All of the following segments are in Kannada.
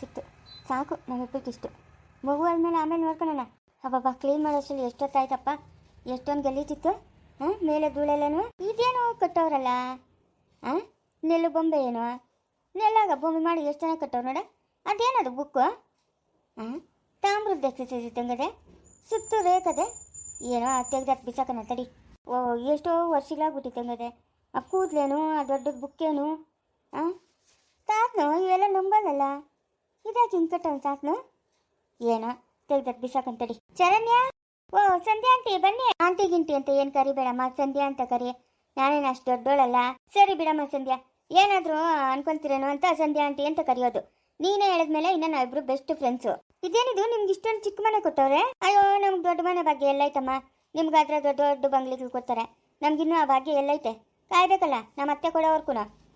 ಸಿಕ್ತು ಸಾಕು ನಮ್ಮಿಬ್ಬರಿಗೆ ಇಷ್ಟು ಮಗು ಆದಮೇಲೆ ಆಮೇಲೆ ನೋಡ್ಕೊಳ್ಳೋಣ. ಅಬ್ಬಬ್ಬ ಕ್ಲೀನ್ ಮಾಡೋಷ್ಟರಲ್ಲಿ ಎಷ್ಟೊತ್ತಾಯ್ತಪ್ಪ? ಎಷ್ಟೊಂದು ಗಲೀಜಿತ್ತು ಹಾಂ ಮೇಲೆ ಧೂಳೆಲ್ಲನೂ? ಇದೇನೋ ಕಟ್ಟವ್ರಲ್ಲ ಹಾಂ ನೆಲ್ಲು ಬೊಂಬೆ ಏನೋ? ನೆಲ್ಲಾಗ ಬೊಂಬೆ ಮಾಡಿ ಎಷ್ಟು ಜನ ಕಟ್ಟವ್ರು ನೋಡ. ಅದೇನದು ಬುಕ್ಕು? ಹಾಂ ತಾಮ್ರದ ಎಕ್ಸಸೈಸ್ ಇದ್ದಂಗದೆ? ಸುತ್ತು ರೇಖದೆ? ಏನೋ ತೆಗ್ದಾಕ್ ಬಿಸಾಕನ ತಡಿ. ಓ, ಎಷ್ಟೋ ವರ್ಷಗಳಾಗ್ಬಿಟ್ಟಿತ್ತಂಗದೆ. ಆ ಕೂದಲೇನು, ಆ ದೊಡ್ಡದು ಬುಕ್ಕೇನು ಹಾಂ ತಾತ್ನೋ ಇವೆಲ್ಲ ನಂಬಲ್ಲಲ್ಲ? ಇದಾಕೆ ಹಿಂಗೆ ಕಟ್ಟವನು ತಾತ್ನು ಏನೋ, ತೆಗ್ದಾಕ್ ಬಿಸಾಕಂತಡಿ ಚರಣ್ಯ ಓ, ಸಂಧ್ಯಾ ಆಂಟಿ ಬನ್ನಿ. ಆಂಟಿ, ಗಿಂಟಿ ಅಂತ ಏನು ಕರಿಬೇಡಮ್ಮ ಸಂಧ್ಯಾ ಅಂತ ಕರಿ. ನಾನೇನು ಅಷ್ಟು ದೊಡ್ಡೋಳಲ್ಲ? ಸರಿ ಬಿಡಮ್ಮ, ಸಂಧ್ಯಾ. ಏನಾದರೂ ಅನ್ಕೊಂತೀರೇನೋ ಅಂತ ಸಂಧ್ಯಾ ಆಂಟಿ ಅಂತ ಕರೆಯೋದು. ನೀನೇ ಹೇಳಿದ್ಮೇಲೆ ಇನ್ನ ನಾವಿಬ್ರು ಬೆಸ್ಟ್ ಫ್ರೆಂಡ್ಸು ಇದೇನಿದು? ನಿಮ್ಗೆ ಇಷ್ಟೊಂದು ಚಿಕ್ಕ ಮನೆ ಕೊಟ್ಟವ್ರೆ? ಅಯ್ಯೋ, ನಮ್ಗೆ ದೊಡ್ಡ ಮನೆ ಭಾಗ್ಯ ಎಲ್ಲೈತಮ್ಮ ನಿಮ್ಗಾದ್ರೆ ದೊಡ್ಡ ದೊಡ್ಡ ಬಂಗ್ಲಿಗಳು ಕೊಡ್ತಾರೆ. ನಮ್ಗಿನ್ನೂ ಆ ಭಾಗ್ಯ ಎಲ್ಲೈತೆ ಕಾಯ್ಬೇಕಲ್ಲ? ನಮ್ಮ ಅತ್ತೆ ಕೊಡೋವರ್ಕು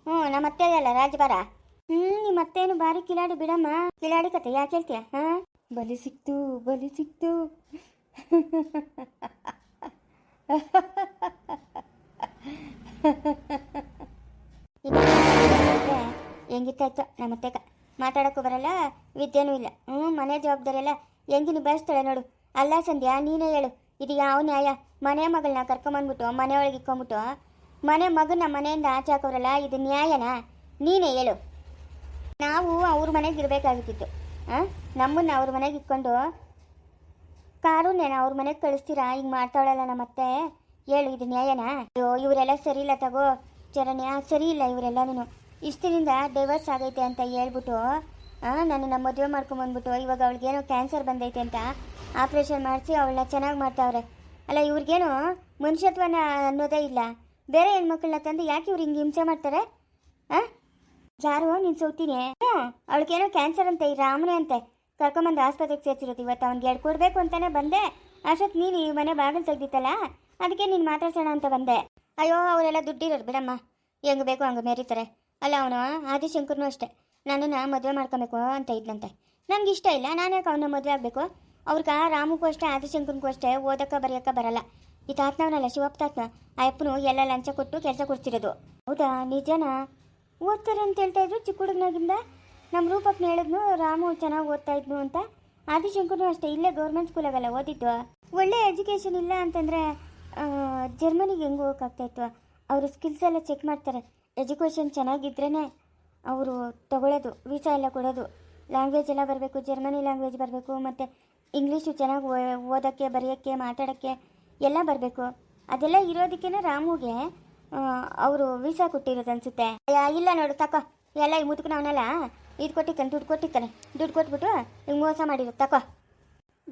ಹ್ಞೂ ನಮ್ಮ ಅತ್ತೆ ಅಲ್ಲ ರಾಜಬಾರ? ಹ್ಮ್ ನಿಮ್ಮ ಅತ್ತೇನು ಬಾರಿ ಕಿಲಾಡಿ ಬಿಡಮ್ಮ. ಕಿಲಾಡಿ ಕತೆ ಯಾಕೆ ಹೇಳ್ತೀಯ? ಹಾ? ಬಲಿ ಸಿಕ್ತು ಬಲಿ ಸಿಕ್ತು. ಹೆಂಗಿತ್ತಾಯ್ತು ನಮ್ಮ ಅತ್ತೆಗ? ಮಾತಾಡೋಕ್ಕೂ ಬರಲ್ಲ, ವಿದ್ಯೆನೂ ಇಲ್ಲ. ಹ್ಞೂ ಮನೆ ಜವಾಬ್ದಾರಿ ಎಲ್ಲ ಹೆಂಗೆ ನಿಭಾಯಿಸ್ತಾಳೆ ನೋಡು. ಅಲ್ಲ ಸಂಧ್ಯಾ, ನೀನೇ ಹೇಳು. ಇದು ಯಾವ ನ್ಯಾಯ? ಮನೆ ಮಗಳನ್ನ ಕರ್ಕೊಂಬಂದ್ಬಿಟ್ಟು ಮನೆ ಒಳಗೆ ಇಕ್ಕೊಂಬಿಟ್ಟು ಮನೆ ಮಗನ ಮನೆಯಿಂದ ಆಚೆ ಹಾಕೋರಲ್ಲ, ಇದು ನ್ಯಾಯನಾ? ನೀನೇ ಹೇಳು. ನಾವು ಅವ್ರ ಮನೆಗೆ ಇರಬೇಕಾಗಿತ್ತು. ಹಾಂ ನಮ್ಮನ್ನ ಅವ್ರ ಮನೆಗೆ ಇಟ್ಕೊಂಡು, ಕಾರುಣ್ಯನ ಅವ್ರ ಮನೆಗೆ ಕಳಿಸ್ತೀರಾ? ಹಿಂಗೆ ಮಾಡ್ತಾಳಲ್ಲ ನಮ್ಮತ್ತೆ ಹೇಳು, ಇದು ನ್ಯಾಯನಾ? ಅಯ್ಯೋ, ಇವರೆಲ್ಲ ಸರಿ ಇಲ್ಲ ತಗೋ. ಚರಣ್ಯ, ಸರಿ ಇಲ್ಲ ಇವರೆಲ್ಲನೂ ಇಷ್ಟದಿಂದ ಡೈವರ್ಸ್ ಆಗೈತೆ ಅಂತ ಹೇಳ್ಬಿಟ್ಟು ನನ್ನ ಮದುವೆ ಮಾಡ್ಕೊಂಬಂದ್ಬಿಟ್ಟು ಇವಾಗ ಅವಳಿಗೇನೋ ಕ್ಯಾನ್ಸರ್ ಬಂದೈತೆ ಅಂತ ಆಪ್ರೇಷನ್ ಮಾಡಿಸಿ ಅವಳನ್ನ ಚೆನ್ನಾಗಿ ಮಾಡ್ತಾವ್ರೆ. ಅಲ್ಲ, ಇವ್ರಿಗೇನು ಮನುಷ್ಯತ್ವನ ಅನ್ನೋದೇ ಇಲ್ಲ. ಬೇರೆ ಹೆಣ್ಮಕ್ಳನ್ನ ತಂದು ಯಾಕೆ ಇವ್ರು ಹಿಂಗೆ ಹಿಂಸೆ ಮಾಡ್ತಾರೆ? ಹಾಂ ಯಾರು ನೀನು ಸೌತೀನಿ ಹ್ಞೂ, ಅವಳಿಗೇನೋ ಕ್ಯಾನ್ಸರ್ ಅಂತ, ಈ ರಾಮನೇ ಅಂತೆ. ಕರ್ಕೊಂಬಂದು ಆಸ್ಪತ್ರೆಗೆ ಸೇರ್ಸಿರೋದು, ಇವತ್ತು ಅವ್ನಿಗೆ ಕೊಡಬೇಕು ಅಂತಾನೆ ಬಂದೆ. ಅಷ್ಟೊತ್ತು ನೀನು ಈ ಮನೆ ಬಾಗಿಲು ತೆಗ್ದಿತ್ತಲ್ಲ, ಅದಕ್ಕೆ ನೀನು ಮಾತಾಡ್ಸೋಣ ಅಂತ ಬಂದೆ. ಅಯ್ಯೋ, ಅವರೆಲ್ಲ ದುಡ್ಡಿರೋರು, ಬಿಡಮ್ಮ. ಹೆಂಗೆ ಬೇಕು ಹಂಗೆ ಮೆರೀತಾರೆ. ಅಲ್ಲ ಅವನು ಆದಿಶಂಕರ್ನೂ ಅಷ್ಟೇ. ನನ್ನನ್ನು ಮದುವೆ ಮಾಡ್ಕೊಬೇಕು ಅಂತ ಇದ್ನಂತೆ. ನನಗೆ ಇಷ್ಟ ಇಲ್ಲ, ನಾನು ಯಾಕೆ ಅವನ ಮದುವೆ ಆಗಬೇಕು? ಅವ್ರಿಗೆ ರಾಮಕ್ಕೂ ಅಷ್ಟೇ, ಆದಿಶಂಕರ್ಗೂ ಅಷ್ಟೇ ಓದಕ್ಕ ಬರೆಯೋಕ್ಕೆ ಬರಲ್ಲ. ಈ ತಾತ್ನವನಲ್ಲ, ಶಿವಪ್ಪ ತಾತ್ನ, ಆ ಅಪ್ಪನು ಎಲ್ಲ ಲಂಚ ಕೊಟ್ಟು ಕೆಲಸ ಕೊಡ್ತಿರೋದು ಹೌದಾ, ನಿಜನಾ? ಓದ್ತಾರೆ ಅಂತ ಹೇಳ್ತಾ ಇದ್ರು. ಚಿಕ್ಕ ಹುಡುಗನಾಗಿಂದ ನಮ್ಮ ರೂಪಕ್ಕೆ ಹೇಳಿದ್ನು, ರಾಮು ಚೆನ್ನಾಗಿ ಓದ್ತಾ ಇದ್ನು ಅಂತ. ಆದಿಶಂಕರ್ನು ಅಷ್ಟೇ, ಇಲ್ಲೇ ಗೌರ್ಮೆಂಟ್ ಸ್ಕೂಲಾಗಲ್ಲ ಓದಿದ್ದು. ಒಳ್ಳೆ ಎಜುಕೇಷನ್ ಇಲ್ಲ ಅಂತಂದರೆ ಜರ್ಮನಿಗೆ ಹೆಂಗೆ ಹೋಗೋಕ್ಕಾಗ್ತಾಯಿತ್ತು ಅವರು ಸ್ಕಿಲ್ಸ್ ಎಲ್ಲ ಚೆಕ್ ಮಾಡ್ತಾರೆ. ಎಜುಕೇಷನ್ ಚೆನ್ನಾಗಿದ್ರೇ ಅವರು ತಗೊಳ್ಳೋದು ವೀಸಾ ಎಲ್ಲ ಕೊಡೋದು. ಲ್ಯಾಂಗ್ವೇಜ್ ಎಲ್ಲ ಬರಬೇಕು ಜರ್ಮನಿ ಲ್ಯಾಂಗ್ವೇಜ್ ಬರಬೇಕು, ಮತ್ತು ಇಂಗ್ಲೀಷು ಚೆನ್ನಾಗಿ ಓದೋಕ್ಕೆ, ಬರೆಯೋಕ್ಕೆ, ಮಾತಾಡೋಕ್ಕೆ ಎಲ್ಲ ಬರಬೇಕು. ಅದೆಲ್ಲ ಇರೋದಕ್ಕೇ ರಾಮುಗೆ ಅವರು ವೀಸಾ ಕೊಟ್ಟಿರೋದು ಅನ್ಸುತ್ತೆ. ಇಲ್ಲ ನೋಡು, ತಕೋ. ಎಲ್ಲ ಈ ಮುದುಕನವನಲ್ಲ ಇದು ಕೊಟ್ಟಿರ್ತಾನೆ, ದುಡ್ಡು ಕೊಟ್ಟಿರ್ತಾನೆ. ದುಡ್ಡು ಕೊಟ್ಬಿಟ್ಟು ಹಿಂಗೆ ಮೋಸ ಮಾಡಿದ್ರು ತಕೋ.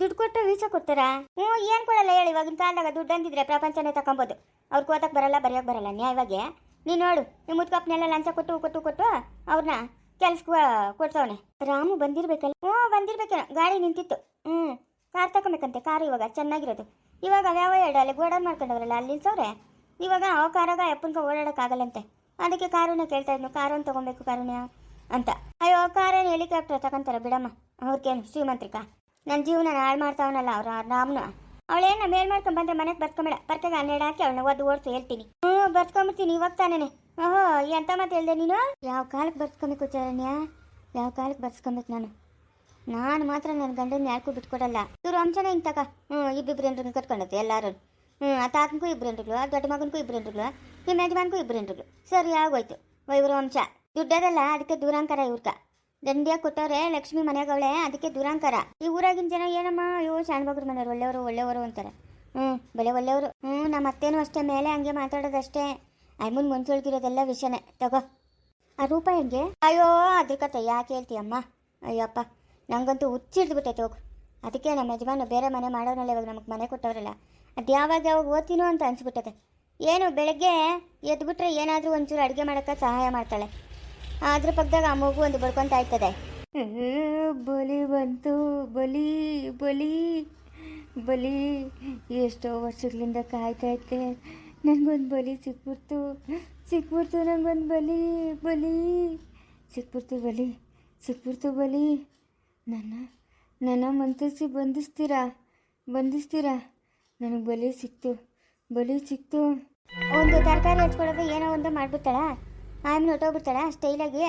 ದುಡ್ಡು ಕೊಟ್ಟು ವೀಸಾ ಕೊಡ್ತಾರಾ? ಹ್ಞೂ, ಏನು ಕೊಡಲ್ಲ ಹೇಳಿ, ಇವಾಗಿನ ಕಾಲದಾಗ ದುಡ್ಡು ಅಂದಿದ್ರೆ ಪ್ರಪಂಚನೇ ತಗೊಬೋದು ಅವ್ರು ಕೋತಕ್ಕೆ ಬರಲ್ಲ, ಬರೆಯೋಕೆ ಬರಲ್ಲ, ನ್ಯಾಯವಾಗಿ. ನೀನು ನೋಡು ನಿಮ್ಮ ಮುದ್ಕಪ್ಪನೆಲ್ಲ ಲಂಚ ಕೊಟ್ಟು ಕೊಟ್ಟು ಕೊಟ್ಟು ಅವ್ರನ್ನ ಕೆಲ್ಸಕ್ಕೆ ಕೊಡ್ಸವನೆ ರಾಮು ಬಂದಿರ್ಬೇಕಲ್ಲ? ಹ್ಞೂ, ಬಂದಿರ್ಬೇಕೇನೋ, ಗಾಡಿ ನಿಂತಿತ್ತು. ಹ್ಞೂ ಕಾರ್ ತಗೊಬೇಕಂತೆ ಕಾರ್ ಇವಾಗ ಚೆನ್ನಾಗಿರೋದು. ಇವಾಗ ಯಾವ ಎರಡು, ಅಲ್ಲಿ ಗೋಡನ್ ಮಾಡ್ಕೊಂಡವ್ರಲ್ಲ, ಅಲ್ಲಿ ನಿಲ್ಸವ್ರೆ? ಇವಾಗ ಆ ಕಾರಾಗ ಅಪ್ಪನ್ಕ ಓಡಾಡೋಕ್ಕಾಗಲ್ಲಂತೆ. ಅದಕ್ಕೆ ಕಾರನ್ನ ಕೇಳ್ತಾ ಇದ್ನು ಕಾರನ್ನು ತೊಗೊಬೇಕು ಕಾರುಣ್ಯ ಅಂತ. ಅಯ್ಯೋ, ಕಾರೇನು ಹೆಲಿಕಾಪ್ಟರ್ ತಗೊಂತಾರೆ ಬಿಡಮ್ಮ, ಅವ್ರಿಗೇನು, ಶ್ರೀಮಂತ್ರಿಕ? ನನ್ನ ಜೀವನ ಹಾಳು ಮಾಡ್ತಾವನಲ್ಲ ಅವ್ರ ರಾಮ್ನ. ಅವಳೇನ ಮೇಲ್ ಮಾಡ್ಕೊಂಡ್ ಬಂದ್ರೆ ಮನೆಗೆ ಬರ್ಕೊಂಬೇಡ ಬರ್ಕಾಗ ಹನ್ನೆರಡು ಹಾಕಿ ಅವಳನ್ನ ಒದ್ದು ಓಡಿಸಿ ಹೇಳ್ತೀನಿ. ಹ್ಞೂ ಬರ್ಸ್ಕೊಂಬಿಡ್ತೀನಿ ಇವಾಗ ತಾನೇ ಓಹೋ ಎಂತ ಮಾತು ಹೇಳ್ದೆ ನೀನು? ಯಾವ ಕಾಲಕ್ಕೆ ಬರ್ಸ್ಕೊಬೇಕು ಚರಣ್ಯ? ಯಾವ ಕಾಲಕ್ಕೆ ಬರ್ಸ್ಕೊಬೇಕು ನಾನು? ನಾನು ಮಾತ್ರ ನನ್ನ ಗಂಡನ ಯಾರಿಗೂ ಬಿಟ್ಕೊಡಲ್ಲ. ಇವ್ರು ಅಂಶನ ಹಿಂಗೆ ತಗ ಹ್ಞೂ, ಇಬ್ಬಿಬ್ರು ಹೆಂಡ್ರನ್ನ ಕಟ್ಕೊಂಡತ್ತೆ ಎಲ್ಲರೂ ಹ್ಞೂ ತಾತನಿಗೂ ಇಬ್ಬರು ಹೆಂಡ್ರುಗಳು ಆ ದೊಡ್ಡ ಮಗನಿಗೂ ಇಬ್ಬರು ಹೆಂಡ್ರುಗಳು ನಿಮ್ಮ ಯಜಮಾನ್ಗೂ ಇಬ್ಬರು ಹೆಂಡ್ರುಗಳು ಸರಿ, ಆಗೋಯ್ತು. ಇವರು ವಂಶ ದುಡ್ಡದಲ್ಲ, ಅದಕ್ಕೆ ದೂರಾಂಕರ ಇವ್ರಕ. ದಂಡಿಯಾಗಿ ಕೊಟ್ಟವ್ರೆ, ಲಕ್ಷ್ಮಿ ಮನೆಗವಳೆ ಅದಕ್ಕೆ ದೂರಾಂಕರ. ಈ ಊರಾಗಿನ ಜನ ಏನಮ್ಮ, ಅಯ್ಯೋ ಶಾಣ್ಬಗ್ರ ಮನೆಯವ್ರು, ಒಳ್ಳೆಯವರು ಒಳ್ಳೆಯವರು ಅಂತಾರೆ. ಹ್ಞೂ ಬೆಳೆ ಒಳ್ಳೆಯವರು. ಹ್ಞೂ ನಮ್ಮ ಅತ್ತೇನು ಅಷ್ಟೇ, ಮೇಲೆ ಹಂಗೆ ಮಾತಾಡೋದಷ್ಟೇ. ಅಯ್ಮನ್ ಮುಂಚೊಳ್ಗಿರೋದೆಲ್ಲ ವಿಷಯನೇ. ತಗೋ. ಆ ರೂಪ ಹೆಂಗೆ? ಅಯ್ಯೋ ಅದ್ರ ಕತೆ, ಯಾಕೆ ಹೇಳ್ತೀಯಮ್ಮ? ಅಯ್ಯಪ್ಪ, ನಂಗಂತೂ ಹುಚ್ಚಿಡ್ದ್ಬಿಟ್ಟೈತೆ ಹೋಗು. ಅದಕ್ಕೆ ನಮ್ಮ ಯಜಮಾನ ಬೇರೆ ಮನೆ ಮಾಡೋನಲ್ಲ ಇವಾಗ ನಮಗೆ ಮನೆ ಕೊಟ್ಟವ್ರಲ್ಲ. ಅದು ಯಾವಾಗ ಯಾವಾಗ ಓದ್ತೀನೋ ಅಂತ ಅನ್ಸ್ಬಿಟ್ಟದೆ. ಏನು ಬೆಳಗ್ಗೆ ಎದ್ಬಿಟ್ರೆ ಏನಾದರೂ ಒಂಚೂರು ಅಡುಗೆ ಮಾಡೋಕ್ಕೆ ಸಹಾಯ ಮಾಡ್ತಾಳೆ. ಅದ್ರ ಪಕ್ಕದಾಗ ಆ ಮಗು ಒಂದು ಬಡ್ಕೊತಾ ಇರ್ತದೆ. ಬಲಿ ಬಂತು, ಬಲಿ ಬಲಿ ಬಲಿ, ಎಷ್ಟೋ ವರ್ಷಗಳಿಂದ ಕಾಯ್ತಾ ಇದ್ದೆ. ನನಗೊಂದು ಬಲಿ ಸಿಕ್ಬಿಡ್ತು ಸಿಕ್ಬಿಡ್ತು ನನಗೊಂದು ಬಲಿ ಬಲಿ, ಸಿಕ್ಬಿಡ್ತು ಬಲಿ ಸಿಕ್ಬಿಡ್ತು ಬಲಿ. ನನ್ನ ನನ್ನ ಮಂತ್ರಿಸಿ ಬಂಧಿಸ್ತೀರಾ ಬಂಧಿಸ್ತೀರಾ? ನನಗೆ ಬಲಿ ಸಿಕ್ತು ಬಲಿ ಸಿಕ್ತು. ಒಂದು ತರಕಾರಿ ಹಚ್ಕೊಳ್ಳೋದು ಏನೋ ಒಂದು ಮಾಡಿಬಿಡ್ತಾಳೆ, ಆಮೇಲೆ ಹೊಟ್ಟೋಗ್ಬಿಡ್ತಾಳ ಸ್ಟೈಲಾಗಿ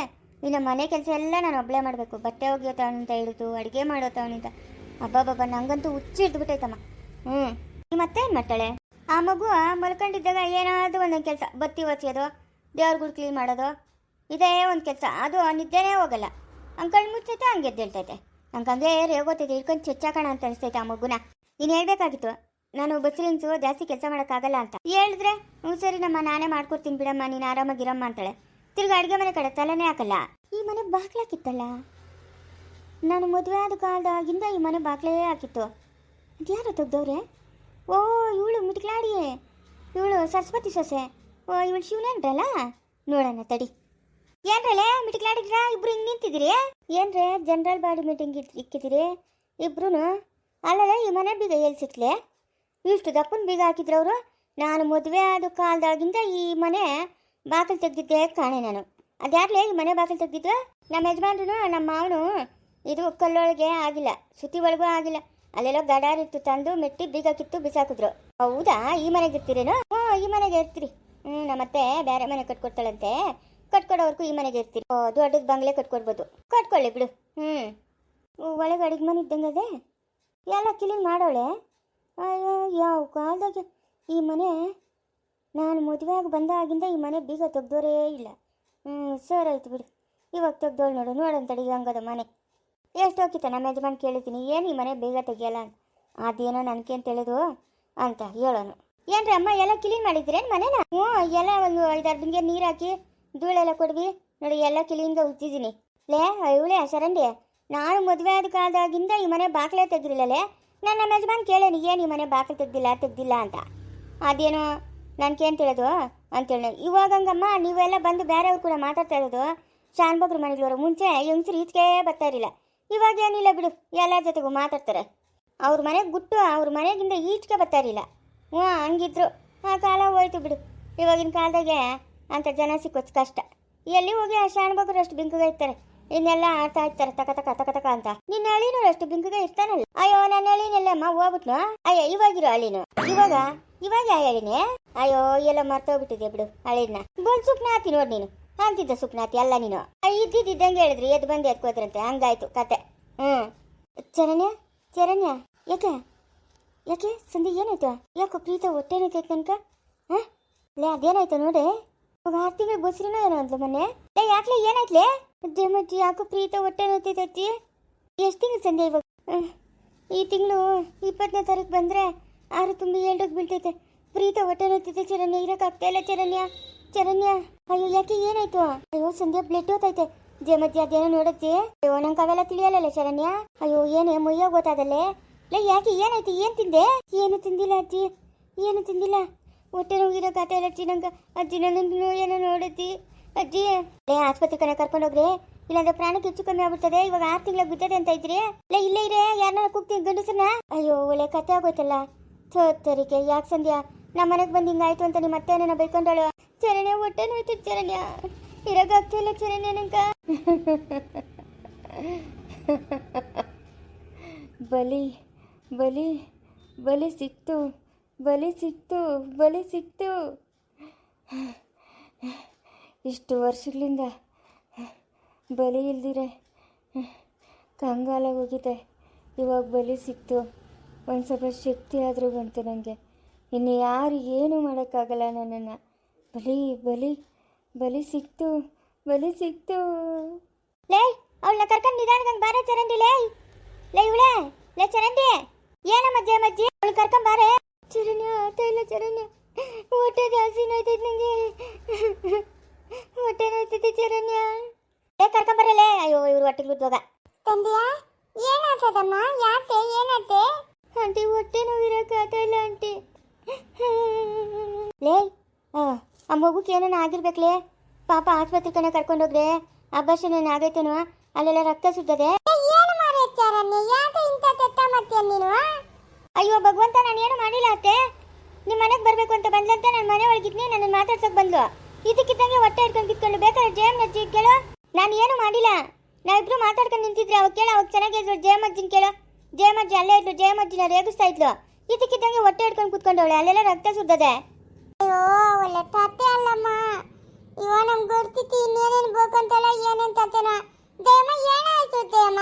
ಇನ್ನು ಮನೆ ಕೆಲಸ ಎಲ್ಲ ನಾನು ಒಬ್ಬಳೇ ಮಾಡಬೇಕು. ಬಟ್ಟೆ ಒಗೆಯೋತವನಿಂದ ಹಿಡಿದು ಅಡುಗೆ ಮಾಡೋತವನಿಂದ ಅಬ್ಬಬ್ಬಬ್ಬ, ನಂಗಂತೂ ಹುಚ್ಚಿಡ್ದುಬಿಟ್ಟೈತಮ್ಮ ಹ್ಞೂ ಏನು ಮಾಡ್ತಾಳೆ? ಆ ಮಗು ಮಲ್ಕೊಂಡಿದ್ದಾಗ ಏನಾದರೂ ಒಂದೊಂದು ಕೆಲಸ, ಬತ್ತಿ ಒಚ್ಚೋದು ದೇವ್ರ ಗುಡಿ ಕ್ಲೀನ್ ಮಾಡೋದು, ಇದೇ ಒಂದು ಕೆಲಸ. ಅದು ನಿದ್ದೆನೇ ಹೋಗಲ್ಲ. ಅಂಕಲ್ ಮುಚ್ಚೈತೆ ಹಂಗೆ ಎದ್ದೇಳ್ತೈತೆ. ನಂಗೆ ಹಂಗೆ ರೇಗೋತೈತೆ ಇಟ್ಕೊಂಡು ಚೆಚ್ಚಾಕೋಣ ಅಂತ ಅನಿಸ್ತೈತೆ ಆ ಮಗುನ. ನೀನು ಹೇಳ್ಬೇಕಾಗಿತ್ತು ನಾನು ಬಸ್ರಿನ್ಸು ಜಾಸ್ತಿ ಕೆಲಸ ಮಾಡೋಕ್ಕಾಗಲ್ಲ ಅಂತ. ಹೇಳಿದ್ರೆ, ಹ್ಞೂ ಸರಿ ನಮ್ಮ ನಾನೇ ಮಾಡ್ಕೊಡ್ತೀನಿ ಬಿಡಮ್ಮ, ನೀನು ಆರಾಮಾಗಿರಮ್ಮ ಅಂತಾಳೆ. ತಿರ್ಗಿ ಅಡುಗೆ ಮನೆ ಕಡೆ ತಲೆನೇ ಹಾಕಲ್ಲ. ಈ ಮನೆ ಬಾಗ್ಲಾಕಿತ್ತಲ್ಲ ನಾನು ಮದುವೆ ಆದ ಕಾಲದಾಗಿಂದ ಈ ಮನೆ ಬಾಗ್ಲೇ ಹಾಕಿತ್ತು. ಅದ್ಯಾರು ತೆಗ್ದವ್ರೆ? ಓ, ಇವಳು ಮಿಟ್ಲಾಡಿ ಇವಳು ಸರಸ್ವತಿ ಸೊಸೆ. ಓ, ಇವಳು ಶಿವನೇನ್ರಲ್ಲ ನೋಡೋಣ ತಡಿ. ಏನ್ರಲ್ಲೇ ಮಿಟ್ಲಾಡಿದ್ರ ಇಬ್ರು ಹಿಂಗೆ ನಿಂತಿದ್ದೀರಿ? ಏನ್ರೇ, ಜನರಲ್ ಬಾಡಿ ಮೀಟಿಂಗ್ ಇಕ್ಕಿದ್ದೀರಿ? ಇಬ್ರು ಅಲ್ಲಲ್ಲ ಈ ಮನೆ ಬೀಗ ಎಲ್ಲಿ ಇಷ್ಟು ದಪ್ಪನ ಬೀಗ ಹಾಕಿದ್ರು ಅವರು. ನಾನು ಮದುವೆ ಆದ ಕಾಲದಾಗಿಂದ ಈ ಮನೆ ಬಾಗಿಲು ತೆಗ್ದಿದ್ದೆ ಕಾಣೆ ನಾನು. ಅದ್ಯಾರ್ಲೆ ಈ ಮನೆ ಬಾಗಿಲು ತೆಗ್ದಿದ್ದು ನಮ್ಮ ಯಜಮಾನ್ರು ನಮ್ಮ ಮಾವನು ಇದು ಕಲ್ಲೊಳಗೆ ಆಗಿಲ್ಲ, ಸುತ್ತಿ ಒಳಗೂ ಆಗಿಲ್ಲ. ಅಲ್ಲೆಲ್ಲೋ ಗಡಾರಿತ್ತು ತಂದು ಮೆಟ್ಟಿ ಬೀಗ ಕಿತ್ತು ಬಿಸಾಕಿದ್ರು. ಹೌದಾ? ಈ ಮನೆಗೆ ಇರ್ತೀರೇನು? ಹ್ಞೂ ಈ ಮನೆಗೆ ಇರ್ತೀರಿ. ಹ್ಞೂ ನಮ್ಮತ್ತೆ ಬೇರೆ ಮನೆ ಕಟ್ಕೊಡ್ತಾಳಂತೆ. ಕಟ್ಕೊಡೋವರೆಗೂ ಈ ಮನೆಗೆ ಇರ್ತೀರಿ. ಓ, ದೊಡ್ಡದು ಬಂಗ್ಲೆ ಕಟ್ಕೊಡ್ಬೋದು. ಕಟ್ಕೊಳ್ಳಿ ಬಿಡು. ಹ್ಞೂ ಒಳಗೆ ಅಡಿಗೆ ಮನೆ ಇದ್ದಂಗೆ ಅದೇ ಎಲ್ಲ ಕ್ಲೀನ್ ಮಾಡೋಳೆ? ಯಾವ ಕಾಲದಾಗೆ? ಈ ಮನೆ ನಾನು ಮದುವೆಯಾಗಿ ಬಂದಾಗಿಂದ ಈ ಮನೆ ಬೀಗ ತೆಗ್ದೋರೇ ಇಲ್ಲ. ಹ್ಞೂ ಸರ್ ಆಯ್ತು ಬಿಡು. ಇವಾಗ ತೆಗ್ದೋಳು ನೋಡು, ನೋಡೋಣ ತಡಿ ಹಂಗದ ಮನೆ. ಎಷ್ಟು ಹೋಗಿತ್ತ ನಮ್ಮ ಯಜಮಾನ್ ಕೇಳಿದ್ದೀನಿ. ಏನು ಈ ಮನೆ ಬೇಗ ತೆಗಿಯಲ್ಲ ಅಂತ. ಅದೇನೋ ನನಗೇನು ತಿಳಿದು ಅಂತ ಹೇಳೋನು. ಏನ್ರಿ ಅಮ್ಮ, ಎಲ್ಲ ಕ್ಲೀನ್ ಮಾಡಿದ್ರೇನು ಮನೇನ? ಹ್ಞೂ, ಎಲ್ಲ ಒಂದು ಐದಾರು ಬಿಂಗೆ ನೀರು ಹಾಕಿ ಧೂಳೆಲ್ಲ ಕೊಡ್ವಿ. ನೋಡಿ, ಎಲ್ಲ ಕ್ಲೀನ್ಗೆ ಉಜ್ಜಿದ್ದೀನಿ. ಲೇ ಇವಳೆ ಶರಂಡಿ ನಾನು ಮದುವೆ ಆದ ಕಾಲದಾಗಿಂದ ಈ ಮನೆ ಬಾಗಿಲೇ ತೆಗ್ದಿಲ್ಲಲೇ ನಾನು ನಮ್ಮ ಯಜಮಾನ್ ಕೇಳೇನಿ, ಏನು ಈ ಮನೆ ಬಾಗಿಲು ತೆಗ್ದಿಲ್ಲ ತೆಗ್ದಿಲ್ಲ ಅಂತ? ಅದೇನೋ ನನಗೇನು ತಿಳಿದು? ಅಂತೇಳಿ ಇವಾಗ ಹಂಗಮ್ಮ, ನೀವೆಲ್ಲ ಬಂದು ಬೇರೆಯವ್ರು ಕೂಡ ಮಾತಾಡ್ತಾ ಇರೋದು ಶಾನ್ಬಗ್ರ ಮನೆಗಳವರು ಮುಂಚೆ ಹೆಂಗಸರು ಈಚೆಗೆ ಬರ್ತಾ ಇರಲಿಲ್ಲ. ಇವಾಗ ಏನಿಲ್ಲ ಬಿಡು ಎಲ್ಲ ಜೊತೆಗೂ ಮಾತಾಡ್ತಾರೆ. ಅವ್ರ ಮನೆಗೆ ಗುಟ್ಟು, ಅವ್ರ ಮನೆಗಿಂದ ಈಚೆಗೆ ಬರ್ತಾ ಇರಲಿಲ್ಲ. ಹ್ಞೂ, ಹಂಗಿದ್ರು. ಆ ಕಾಲ ಹೋಯ್ತು ಬಿಡು. ಇವಾಗಿನ ಕಾಲದಾಗೆ ಅಂತ ಜನ ಸಿಕ್ಕೋದು ಕಷ್ಟ. ಎಲ್ಲಿ ಹೋಗಿ ಆ ಶಾನ್ಬಗ್ರು ಅಷ್ಟು ಬಿಂಕಗೆ ಇರ್ತಾರೆ ಇನ್ನೆಲ್ಲ ಆಡ್ತಾ ಇರ್ತಾರೆ, ತಕ ತಕ ತಕ ತಕ ಅಂತ. ನಿನ್ನ ಅಳಿನೋ ಅಷ್ಟು ಬಿಂಕಗೆ ಇರ್ತಾನಲ್ಲ. ಅಯ್ಯೋ, ನನ್ನ ಅಳಿನೆಲ್ಲಮ್ಮ ಹೋಗ್ಬಿಟ್ನು? ಅಯ್ಯೋ, ಇವಾಗಿರೋ ಅಳಿನೋ ಇವಾಗ? ಇವಾಗ ಯಾವ ಹೇಳಿನಿ ಅಯ್ಯೋ, ಎಲ್ಲ ಮರ್ತೋಗ್ಬಿಟ್ಟಿದೆ ಬಿಡು ಅಳಿನ ಬಂದ್ ಸುಪ್ನ ಸುಪ್ನಾತಿ ನೋಡ್ ನೀನು. ಅಂತಿದ್ದ ಸುಪ್ನಾತಿ ಅಲ್ಲ ನೀನು. ಇದ್ದಿದ್ದಂಗೆ ಹೇಳಿದ್ರಿ ಎದ್ದು ಬಂದು ಎತ್ಕೋದ್ರಂತೆ ಹಂಗಾಯ್ತು ಕತೆ. ಹ್ಮ್. ಚರಣ್ಯ ಚರಣ್ಯ. ಯಾಕೆ? ಯಾಕೆ? ಸಂಧಿ ಏನಾಯ್ತು? ಯಾಕೋ ಪ್ರೀತ ಹೊಟ್ಟೆ ಏನೈತೆ ಕನಕ ಹಾ? ಲೇ, ಅದೇನಾಯ್ತು ನೋಡಿ? ಇವಾಗ ಆರು ತಿಂಗಳು ಮನೆ ಏನೋ ಮೊನ್ನೆ. ಲೇ, ಯಾಕ್ಲೆ ಏನಾಯ್ತ್ಲೆ ಯಾಕೋ ಪ್ರೀತ ಹೊಟ್ಟೆ ನೋತೈತಿ ಎಷ್ಟು ತಿಂಗಳು ಸಂಜೆ ಇವಾಗ? ಈ ತಿಂಗಳು ಇಪ್ಪತ್ತನೇ ತಾರೀಕು ಬಂದ್ರೆ ಆರು ತುಂಬಿ ಏಳ್ರಿಗೆ ಬೀಳ್ತೈತೆ. ಪ್ರೀತ ಹೊಟ್ಟೆ ನೋತೈತೆ ಚರಣ್ಯ ಇರೋಕ್ಕಾಗ್ತಾ ಇಲ್ಲ ಚರಣ್ಯ. ಚರಣ್ಯ, ಅಯ್ಯೋ, ಯಾಕೆ ಏನಾಯ್ತು? ಅಯ್ಯೋ, ಸಂಧ್ಯಾ ಬ್ಲಡ್ ಹೋತೈತೆ ಜಮಜ್ಜಿ ಅದೇನೋ ನೋಡತ್ತಿ. ಅಯ್ಯೋ, ನಂಗೆ ಅವೆಲ್ಲ ತಿಳಿಯಲ್ಲ ಶರಣ್ಯ ಅಯ್ಯೋ, ಏನೇ ಮುಯ್ಯೋ ಗೊತ್ತಾದಲ್ಲೇ? ಲೇ, ಯಾಕೆ ಏನಾಯ್ತು? ಏನು ತಿಂದೆ? ಏನು ತಿಂದಿಲ್ಲ ಅಜ್ಜಿ ಏನು ತಿಂದಿಲ್ಲ. ಹೊಟ್ಟೆ ನೋವಿರೋ ಕತೆ ಇಲ್ಲ ಅಜ್ಜಿ, ನಂಗೆ. ಅಜ್ಜಿ ನನ್ನ ಏನೋ ಅಜ್ಜಿ, ಲೇ, ಆಸ್ಪತ್ರೆ ಕಡೆ ಕರ್ಕೊಂಡೋಗ್ರಿ ಇಲ್ಲಾಂದ್ರೆ ಪ್ರಾಣಕ್ಕೆ ಹೆಚ್ಚು ಕಮ್ಮಿ ಆಗ್ಬಿಡ್ತದೆ. ಇವಾಗ ಆರು ತಿಂಗಳ ಬಿದ್ದದೆ ಅಂತ ಇದ್ರಿ. ಲೇ, ಇಲ್ಲೇ ಇರೇ ಯಾರನ್ನ ಕೂಗ್ತೀನಿ ಗಂಡಸನ್ನ ಅಯ್ಯೋ, ಒಳ್ಳೆ ಕತೆ ಆಗೋಯ್ತಲ್ಲ. ಸೋತರಿಕೆ ಯಾಕೆ ಸಂಧ್ಯಾ? ನಮ್ಮ ಮನೆಗೆ ಬಂದು ಹಿಂಗಾಯ್ತು ಅಂತ ನಿಮ್ಮ ಅತ್ತೆ ನನ್ನ ಬೈಕೊಂಡಳು. ಚರಣ್ಯ, ಹೊಟ್ಟೆ ನೋಯ್ತು ಚರಣ್ಯ. ಇರಗಾಗ್ತಿಲ್ಲ ಚರಣ್ಯ ನಂಗ. ಬಲಿ ಬಲಿ ಬಲಿ ಸಿಕ್ತು. ಬಲಿ ಸಿಕ್ತು ಬಲಿ ಸಿಕ್ತು ಇಷ್ಟು ವರ್ಷಗಳಿಂದ ಬಲಿ ಇಲ್ದಿರೆ ಕಂಗಾಲ ಹೋಗಿದೆ. ಇವಾಗ ಬಲಿ ಸಿಕ್ತು. ಒಂದು ಸ್ವಲ್ಪ ಶಕ್ತಿ ಆದರೂ ಬಂತು ನನಗೆ ಇನ್ನು ಯಾರು ಏನೂ ಮಾಡೋಕ್ಕಾಗಲ್ಲ ನನ್ನನ್ನು. ಬಲಿ ಬಲಿ ಬಲಿ ಸಿಕ್ತು ಬಲಿ ಸಿಕ್ತು. ಲೇ, ಅವಳನ್ನ ಕರ್ಕೊಂಡು ನಿಧಾನಕ್ಕೆ ಬಾರೆ ಚರಂಡಿ ಲೇ. ಲೇ ಇವಳೆ, ಲೇ ಚರಂಡಿ. ಏನಮ್ಮ ಜಯಮಜ್ಜಿ? ಅವಳು ಕರ್ಕೊಂಡು ಬಾರೆ. ಚರಣ್ಯ ಆಗ್ತಾ ಇಲ್ಲ ಚರಣ್ಯ. ಹೊಟ್ಟೆ ಜಾಸ್ತಿ ನೋಯ್ತೈತೆ ನಂಗೆ. ಹೊಟ್ಟೆ ನೋಯ್ತೈತೆ ಚರಣ್ಯ. ಏ ಕರ್ಕೊಂಬರಲೇ ಅಯ್ಯೋ ಇವ್ರು ಹೊಟ್ಟೆ ಬಿದ್ದೋಗ. ತಂದೆಯ ಏನಾಗ್ತದಮ್ಮ ಯಾಕೆ ಏನಂತೆ ಆಂಟಿ ಹೊಟ್ಟೆ ನೋವಿರಕ್ಕಾಗ್ತಾ ಇಲ್ಲ ಆಂಟಿ. ಲೇ ಆ, ಮಗುಗೆ ಏನೇನು ಆಗಿರ್ಬೇಕ್ಲೇ. ಪಾಪ ಆಸ್ಪತ್ರೆ ಕಡೆ ಕರ್ಕೊಂಡೋಗ್ರೆ. ಅಭಾಷಣ ಆಗೈತೇನೋ ಅಲ್ಲೆಲ್ಲ ರಕ್ತ ಸುತ್ತದೆ. ಏನು ಮಾರೇಚಾರಣ್ಯ ಯಾಕೆ ಇಂಥ ತೆತ್ತ ಮತ್ತೆ ನೀನು? ಅಯ್ಯೋ ಭಗವಂತ ನಾನು ಏನು ಮಾಡಿಲ್ಲ ಅತ್ತೆ. ನಿಮ್ಮ ಮನೆಗೆ ಬರಬೇಕು ಅಂತ ಬಂದಂತೆ ನನ್ನ ಮನೆ ಒಳಗಿದ್ನಿ ನನ್ನ ಮಾತಾಡ್ಸೋಕೆ ಬಂದ್ಲು. ಇದಕ್ಕಿದ್ದಂಗೆ ಹೊಟ್ಟೆ ಹಿಡ್ಕೊಂಡು ಕಿತ್ಕೊಂಡು ಬೇಕಾದ್ರೆ ಜಯಮ್ ಅಜ್ಜಿ ಕೇಳು. ನಾನು ಏನು ಮಾಡಿಲ್ಲ. ನಾವಿಬ್ರು ಮಾತಾಡ್ಕೊಂಡು ನಿಂತಿದ್ರೆ ಅವಾಗ ಕೇಳ ಅವಾಗ ಚೆನ್ನಾಗಿದ್ರು ಜಯಮ್ ಅಜ್ಜಿನ ಕೇಳು. ಜಯಮ್ ಅಜ್ಜಿ ಅಲ್ಲೇ ಇದ್ಲು ಜಯಮ್ ಅಜ್ಜಿನ ರೇಗಿಸ್ತಾ ಇದ್ಲು. ಇದಕ್ಕಿದ್ದಂಗೆ ಹೊಟ್ಟೆ ಹಿಡ್ಕೊಂಡು ಕುತ್ಕೊಂಡವಳೆ ಅಲ್ಲೆಲ್ಲ ರಕ್ತ ಸುದ್ದದೆ. ಅಯ್ಯೋ ಒಳ್ಳೆ ತಾತೆ ಅಲ್ಲಮ್ಮ. ಇವ ನಮ್ ಗೊತ್ತಿತ್ತು ಇನ್ನೇನೇನ್ ಬೇಕಂತಲ್ಲ ಏನೇನ್ ತತ್ತನ ದೇಮ ಏನಾಯ್ತು ದೇಮ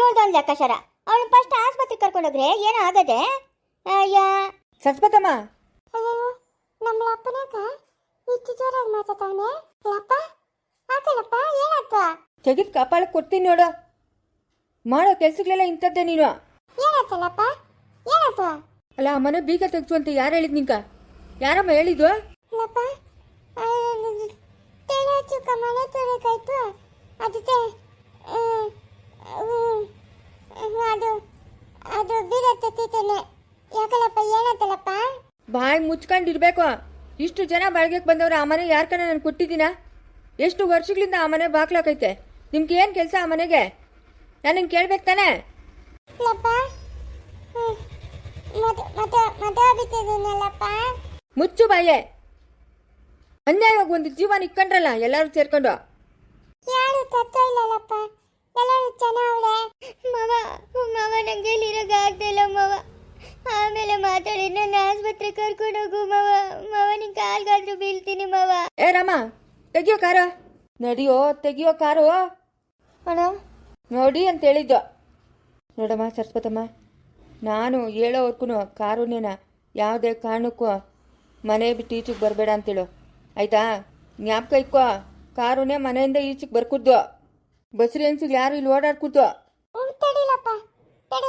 ಇವಳ್ದೊಂದು ಲೆಕ್ಕಾಚಾರ. ಅವಳು ಫಸ್ಟ್ ಆಸ್ಪತ್ರೆಗೆ ಕರ್ಕೊಂಡೋಗ್ರೆ ಏನೋ ಆಗದೆ? ಅಯ್ಯ. ಸರಸ್ವತಮ್ಮ ಅಯ್ಯೋ ನಮ್ಮ ಅಪ್ಪನಾಕ ಇಷ್ಟು ಜೋರಾಗಿ ಮಾತಾಡ್ತಾನೆ ಲಪ್ಪ ಆಕಲಪ್ಪ ಏನಾಯ್ತು ತೆಗೆದು ಕಪಾಳಕ್ಕೆ ಕೊಡ್ತೀನಿ ನೋಡು. ಮಾಡೋ ಕೆಲ್ಸಗಳೆಲ್ಲ ಇಂಥದ್ದೇ ನೀನು. ಏನಾಯ್ತಲ್ಲಪ್ಪ ಏನಾಯ್ತು ಅಲ್ಲ ಅಮ್ಮನ ಮನೆ ಬೀಗ ತೆಗ್ಸು ಅಂತ ಯಾರು ಹೇಳಿದ್ ನಿಂಕ ಯಾರಮ್ಮ ಹೇಳಿದ್ದು? ಲಪ್ಪ ತೆಳೆ ಚುಕ್ಕ ಮನೆ ತೊಳೆಕಾಯ್ತು ಅದಕ್ಕೆ ಅದು ಅದು ಬೀಡ ತೆತ್ತಿದ್ದೇನೆ ಯಾಕಲಪ್ಪ ಏನತ್ತಲ್ಲಪ್ಪ ಬಾಯಿ ಮುಚ್ಕೊಂಡಿರ್ಬೇಕು. ಇಷ್ಟು ಜನ ಬಾಳ್ಗೆಗೆ ಬಂದವ್ರು ಆ ಮನೆ ಯಾರ ಕಡೆ ನಾನು ಕೊಟ್ಟಿದ್ದೀನ? ಎಷ್ಟು ವರ್ಷಗಳಿಂದ ಆ ಮನೆ ಬಾಗ್ಲಾಕೈತೆ ನಿಮ್ಗೆ ಏನು ಕೆಲಸ ಆ ಮನೆಗೆ? ನಾನು ಕೇಳ್ಬೇಕು ತಾನೆ. ಮುಚ್ಚು ಬಾಯೆ. ಅನ್ಯಾಯವಾಗಿ ಒಂದು ಜೀವನ ಇಕ್ಕಂಡ್ರಲ್ಲ ಎಲ್ಲರೂ ಸೇರ್ಕೊಂಡು. ಯಾರು ತತ್ವ ಇಲ್ಲಲ್ಲಪ್ಪ. ಎಲ್ಲರೂ ಚೆನ್ನಾವಳೆ ಮಾವ ಮಾವ ನಂಗೆ ಇಲ್ಲಿರೋಕೆ ಆಗ್ತಿಲ್ಲ ಮವ. ಆಮೇಲೆ ಮಾತಾಡಿ ನನ್ನ ಆಸ್ಪತ್ರೆ ಕರ್ಕೊಂಡು ಹೋಗು ಮಾವ. ಮಾವ ನಿನ್ ಕಾಲ್ಗಾದ್ರೂ ಬೀಳ್ತೀನಿ ಮಾವ. ಏ ರಾಮ ತೆಗಿಯೋ ಕಾರು? ನಡಿಯೋ ತೆಗಿಯೋ ಕಾರು? ಅಣ್ಣ? ನೋಡಿ ಅಂತ ಹೇಳಿದ್ದು. ನೋಡಮ್ಮ ಸರಸ್ವತಮ್ಮ ನಾನು ಹೇಳೋವರ್ಗು ಕಾರುಣ್ಯನ ಯಾವುದೇ ಕಾರಣಕ್ಕೂ ಮನೆ ಬಿಟ್ಟು ಈಚೆಗೆ ಬರಬೇಡ ಅಂತೇಳು. ಆಯ್ತಾ? ಜ್ಞಾಪಕ ಇಕ್ಕೋ ಕಾರುನೇ ಮನೆಯಿಂದ ಈಚೆಗೆ ಬರ್ಕುದ್ದು ಬಸ್ರಿ ಅನ್ಸಿಲ್ ಯಾರು ಇಲ್ಲಿ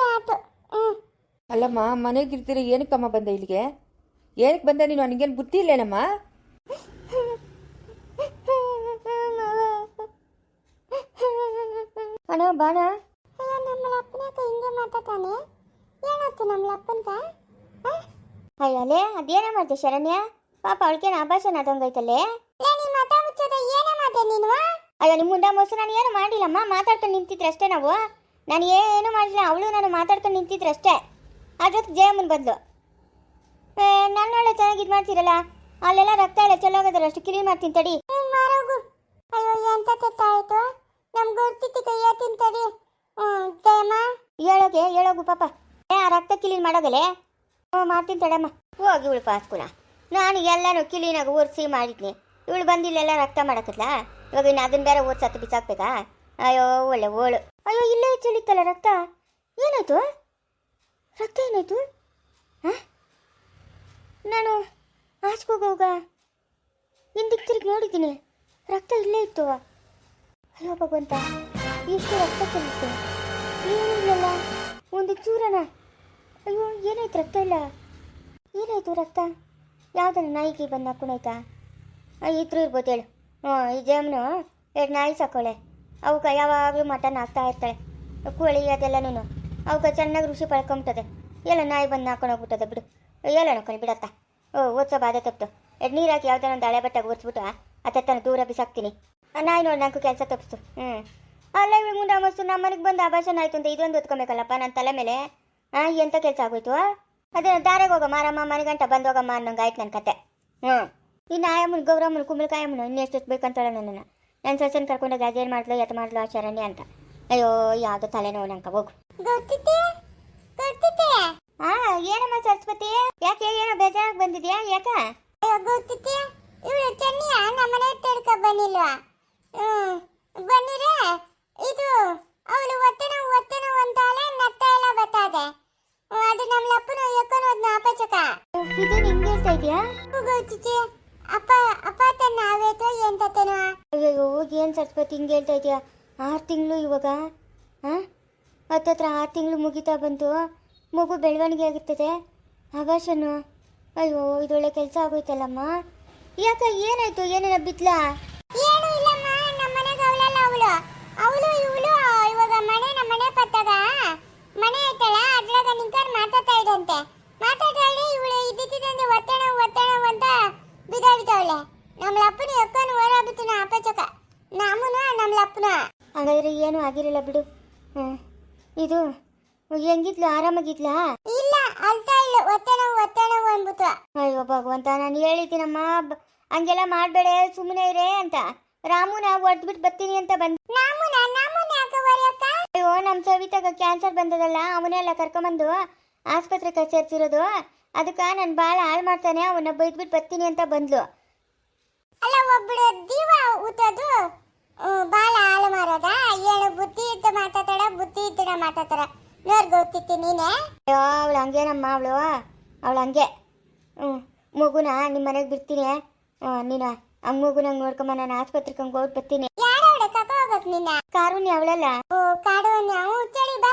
ಆತು. ಹ್ಮ್. ಅಲ್ಲಮ್ಮ ಮನೆಗಿರ್ತೀರ ಏನಕ್ಕಮ್ಮ ಬಂದ ಇಲ್ಲಿಗೆ? ಏನಕ್ಕೆ ಬಂದೆ ನೀನು? ನನಗೇನು ಬುದ್ಧಿ ಇಲ್ಲೇನಮ್ಮ? ಅಣ್ಣ ಬಾಣ ಅಯ್ಯಲೇ ಅದೇನ ಮಾಡ್ದೆ ಶರಣ್ಯ? ಪಾಪ ಅವಳಿಗೇನು ಆಭಾಷಣ ಆದಂಗೈತಲ್ಲೇ ಲೇ ನೀ ಮಾತಾ ಮುಚ್ಚೋದ ಏನೇ ಮಾತೆ ನೀನು? ಅಯ್ಯೋ ನಿಮ್ಮ ಮುಂದೆ ಮೊಸರು ನಾನು ಏನು ಮಾಡಿಲ್ಲಮ್ಮ? ಮಾತಾಡ್ಕೊಂಡು ನಿಂತಿದ್ರೆ ಅಷ್ಟೇ ನಾವು. ನಾನು ಏನು ಮಾಡಿಲ್ಲ ಅವಳು ನಾನು ಮಾತಾಡ್ಕೊಂಡು ನಿಂತಿದ್ರೆ ಅಷ್ಟೇ. ಅದ್ರ ಜಯಮ್ಮನ ಬದಲು. ನನ್ನ ಒಳ್ಳೆ ಚೆನ್ನಾಗಿ ಇದು ಮಾಡ್ತೀರಲ್ಲ? ಅಲ್ಲೆಲ್ಲ ರಕ್ತ ಎಲ್ಲ ಚೆಲ್ಲೋಗೋದ್ರ ಅಷ್ಟು ಕ್ಲೀನ್ ಮಾಡ್ತೀನಿ ತಡಿ. ಅಯ್ಯೋ ಎಂತ ತೆತ್ತ ಆಯ್ತು ನಮ್ ಗೊತ್ತಿತ್ತು ಕೈಯ ತಿಂತಡಿ ಹ್ಮ್ ದೇಮ ಹೇಳೋಗೆ ಹೇಳೋಗು ಪಾಪ. ಏ ಆ ರಕ್ತ ಕ್ಲೀನ್ ಮಾಡೋಗಲೆ? ಹ್ಞೂ ಮಾಡ್ತೀನಿ ತಡಮ್ಮ. ಹೋಗಿ ಇವಳು ಪಾಸ್ಕುಲ ನಾನು ಎಲ್ಲನೂ ಕ್ಲೀನಾಗಿ ಒರೆಸಿ ಮಾಡಿದ್ನಿ. ಇವಳು ಬಂದಿಲ್ಲೆಲ್ಲ ರಕ್ತ ಮಾಡಕತ್ಲ? ಇವಾಗ ಇನ್ನು ಅದನ್ನ ಬೇರೆ ಓದ್ ಸತ್ತು ಬಿಸಾಕ್ಬೇಕಾ? ಅಯ್ಯೋ, ಒಳ್ಳೆ ಓಳು. ಅಯ್ಯೋ, ಇಲ್ಲೇ ಚಳಿತಲ್ಲ ರಕ್ತ. ಏನಾಯ್ತು? ರಕ್ತ ಏನಾಯ್ತು? ಹಾಂ? ನಾನು ಆಚೆಗೆ ಹಿಂದಿಕ್ ತಿರುಗಿ ನೋಡಿದ್ದೀನಿ. ರಕ್ತ ಇಲ್ಲೇ ಇತ್ತು. ಅಯ್ಯೋ, ಭಗವಂತ, ಎಷ್ಟು ರಕ್ತ ಚೆಲ್ಲಿತ್ತು. ಏನಿಲ್ಲಲ್ಲ ಒಂದು ಚೂರನ. ಅಯ್ಯೋ, ಏನಾಯ್ತು ರಕ್ತ ಇಲ್ಲ ಏನಾಯ್ತು ರಕ್ತ? ಯಾವ್ದನ್ನ ನಾಯಿಗೆ ಬಂದು ಹಾಕೊಂಡಾಯ್ತಾ ಇದ್ರೂ ಇರ್ಬೋದು ಹೇಳು. ಹ್ಞೂ, ಈ ಜೇಮ್ನು ಎರಡು ನಾಯಿ ಸಾಕೋಳೆ. ಅವಕ್ಕೆ ಯಾವಾಗಲೂ ಮಟನ್ ಹಾಕ್ತಾ ಇರ್ತಾಳೆ. ಕೋಳಿ ಅದೆಲ್ಲನೂ ಅವಕ್ಕೆ ಚೆನ್ನಾಗಿ ರುಚಿ ಪಡ್ಕೊಂಬಿಟ್ಟದೆ. ಎಲ್ಲ ನಾಯಿ ಬಂದು ಹಾಕೊಂಡೋಗ್ಬಿಟ್ಟದೆ ಬಿಡು. ಎಲ್ಲ ನೋಡ್ಕೊಂಡು ಬಿಡತ್ತ. ಓ ಓದ್ಸೋ ಬಾಧೆ ತಪ್ಪಿತು ಎರಡು ನೀರು ಹಾಕಿ ಯಾವ್ದಾರ ಒಂದು ಹಳೆ ಬಟ್ಟೆಗೆ ಒರೆಸ್ಬಿಟ್ಟು ಅತ್ತನ ದೂರ ಬಿಸಾಕ್ತೀನಿ. ನಾಯಿ ನೋಡಿ ನಂಗೆ ಕೆಲಸ ತಪ್ಪಿಸ್ತು. ಹ್ಞೂ. ಅಲ್ಲ ಇವಳು ಮುಂದೆ ಮಸ್ತು ನಮ್ಮ ಮನೆಗೆ ಬಂದು ಆಭಾಷಣ ಆಯ್ತು ಅಂತ ಇದೊಂದು ಹೊತ್ಕೊಬೇಕಲ್ಲಪ್ಪ ನನ್ನ ತಲೆ ಮೇಲೆ? ಹಾಂ ಎಂಥ ಕೆಲಸ ಆಗೋಯ್ತು? ಅದೇ ದಾರೆಗೆ ಹೋಗೋ ಮಾರಮ್ಮ ಮನೆಗಂಟ ಬಂದು ಹೋಗಮ್ಮ ಅನ್ನೋಂಗೆ ಆಯ್ತು ನನ್ನ ಕತೆ. ಹ್ಞೂ. ಇನ್ನು ಆಯಮ್ಮನ ಗೌರಮ್ಮನ ಇನ್ನು ಎಷ್ಟು ಬೇಕಂತಾಳೆ ನನ್ನನ್ನು. ನನ್ನ ಸೊಸೆನ ಕರ್ಕೊಂಡೋಗಿ ಏನು ಮಾಡ್ಲು ಎತ್ತ ಮಾಡ್ಲು ಆ ಶರಣ್ಯ ಅಂತ. ಅಯ್ಯೋ ಯಾವುದೋ ತಲೆನೋವು ನಂಕ ಹೋಗು. ಗೊತ್ತಿತ್ತೆ ಗೊತ್ತಿತ್ತೆ ಹಾ ಏನಮ್ಮ ಸರಸ್ವತಿ? ಯಾಕೆ ಏನೋ ಬೇಜಾರಾಗಿ ಬಂದಿದ್ಯಾ ಯಾಕ? ಅಯ್ಯೋ ಗೊತ್ತಿತ್ತೆ ಇವಳು ಚೆನ್ನಿಯ? ನಮ್ಮನೆ ತಡ್ಕ ಬಂದಿಲ್ವಾ ಬನ್ನಿರೆ? ಇದು ಅವಳು ಒತ್ತನ ಒತ್ತನ ಅಂತಾಳೆ ನತ್ತ ಎಲ್ಲ ಬತ್ತಾದೆ. ಅದು ನಮ್ಮ ಲಪ್ಪನ ಎಕ್ಕನ ಅದನ್ನ ಅಪಚಕ. ಇದು ನಿಮ್ಗೆ ಹೇಳ್ತಾ ಇದೆಯಾ? ಗೊತ್ತಿತ್ತೆ ಅಪ್ಪ ಅಪ್ಪ ತನ್ನ ಆವೇತೋ ಏನ್ ತತ್ತೇನೋ ಅಯ್ಯೋ ಏನು ಸರಸ್ವತಿ ಹಿಂಗೆ ಹೇಳ್ತಾ ಇದೆಯಾ? ಆರು ತಿಂಗಳು ಇವಾಗ ಹಾಂ ಹತ್ತತ್ರ ಆರು ತಿಂಗಳು ಮುಗಿತಾ ಬಂತು. ಮಗು ಬೆಳವಣಿಗೆ ಆಗುತ್ತದೆ. ಆಭಾಷನು ಅಯ್ಯೋ ಇದೊಳ್ಳೆ ಕೆಲಸ ಆಗೋಯ್ತಲ್ಲಮ್ಮ? ಯಾಕ ಏನಾಯ್ತು? ಏನೇನ ಬಿತ್ಲಾ ಏನು ಇಲ್ಲಮ್ಮ ನಮ್ಮ ಮನೆಗೆ ಅವಳಲ್ಲ ಅವಳು. ಅವಳು ಇವಳು ಇವಾಗ ಮನೆ ನಮ್ಮ ಮನೆ ಪತ್ತಾಗ ಮನೆ ಐತಲ್ಲ ಅದ್ರಾಗ ನಿಂಕರ್ ಮಾತಾಡ್ತಾ ಇದಂತೆ ಮಾತಾಡ್ತಾಳೆ ಇವಳು ಇದ್ದಿದ್ದಂತೆ ಒತ್ತಣ ಒತ್ತಣ ಅಂತ ಬಿದ್ದಾಡ್ತಾವಳೆ ನಮ್ಮ ಲಪ್ಪನ ಎಕ್ಕನು ಹೊರಬಿಟ್ಟು ನಾ ಚಕ ನಮ್ಮನ ನಮ್ಮ ಲಪ್ಪನ ಹಾಗಾದ್ರೆ ಏನು ಆಗಿರಲಿಲ್ಲ ಬಿಡು. ಹ್ಞೂ ಇದು ಹೆಂಗಿದ್ಲು ಆರಾಮಾಗಿದ್ಲಾ? ಇಲ್ಲ ಅಳ್ತಾ ಇಲ್ಲ ಒತ್ತಣ ಒತ್ತಣ ಅನ್ಬಿಟ್ಟು ಅಯ್ಯೋ ಭಗವಂತ ನಾನು ಹೇಳಿದ್ದೀನಮ್ಮ. ಬ- ಹಂಗೆಲ್ಲ ಮಾಡಬೇಡ ಸುಮ್ಮನೆ ಇರೇ ಅಂತ. ರಾಮುನ ಬಿಟ್ಟು ಬರ್ತೀನಿ ಅಂತ ಬಂದ ನಮ್ಮನ ನಮ್ಮನ ಯಾಕೆ ಹೊರ್ಯಕ್ಕ ಅಯ್ಯೋ ನಮ್ಮ ಸವಿತಾಗ ಕ್ಯಾನ್ಸರ್ ಬಂದದಲ್ಲ ಅವನ್ನೆಲ್ಲ ಕರ್ಕೊಂಬಂದು ಆಸ್ಪತ್ರೆಗೆ ಸೇರ್ಸಿರೋದು. ಅದಕ್ಕೆ ನಾನು ಭಾಳ ಹಾಳು ಮಾಡ್ತಾನೆ ಅವನ್ನ ಬೈದ್ಬಿಟ್ಟು ಬರ್ತೀನಿ ಅಂತ ಬಂದ್ಲು. ಅಲ್ಲ ಒಬ್ಬಳು ದೀವ ಊತದು ಭಾಳ ಹಾಳು ಮಾರದ ಏಳು ಬುದ್ಧಿ ಇದ್ದ ಮಾತಾಡ ಬುದ್ಧಿ ಇದ್ದ ಮಾತಾಡ್ತಾರ ನೋಡ್ ಗೊತ್ತಿತ್ತು ನೀನೆ? ಅಯ್ಯೋ ಅವಳು ಹಂಗೇನಮ್ಮ ಅವಳು ಅವಳು ಹಂಗೆ. ಹ್ಞೂ ಮಗುನ ನಿಮ್ಮ ಮನೆಗೆ ಬಿಡ್ತೀನಿ. ನೀನು ಮಗು ನಂಗೆ ನೋಡ್ಕೊಂಬ ನಾನು ಆಸ್ಪತ್ರೆಗೆ ಹಂಗೆ ಹೋಗಿ ಬರ್ತೀನಿ. ಕಕ್ಕ ಕಾರುಣ್ಯ ಅವಳಲ್ಲ? ಓ ಕಾಡು ಚಳಿ ಬಾ.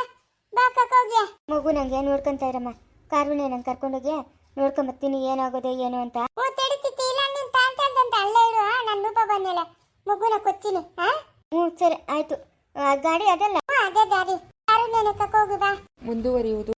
ಬಾ ಕಕ್ಕೋಗ್ಯ ಮಗು ನಂಗೆ ನೋಡ್ಕೊಂತ ಇರಮ್ಮ. ಕಾರುಣ್ಯ ನಂಗೆ ಕರ್ಕೊಂಡೋಗಿ ನೋಡ್ಕೊಂಬರ್ತೀನಿ ಏನಾಗೋದೆ ಏನು ಅಂತ. ಓ ತಡಿತಿತ್ತು ಇಲ್ಲ ನೀನ್ ತಾಂತಂತ ಅಲ್ಲೇ ಇರು ನನ್ನ ರೂಪ ಬಂದಿಲ್ಲ ಮಗುನ ಕೊಚ್ಚಿನಿ ಹಾ ಹ್ಞೂ ಸರಿ ಆಯಿತು. ಗಾಡಿ ಅದಲ್ಲ? ಹ್ಮ್, ಅದೇ ದಾರಿ. ಕಾರುಣ್ಯನ ಕರ್ಕೋಗಿ ಬಾ. ಮುಂದುವರಿಯುವುದು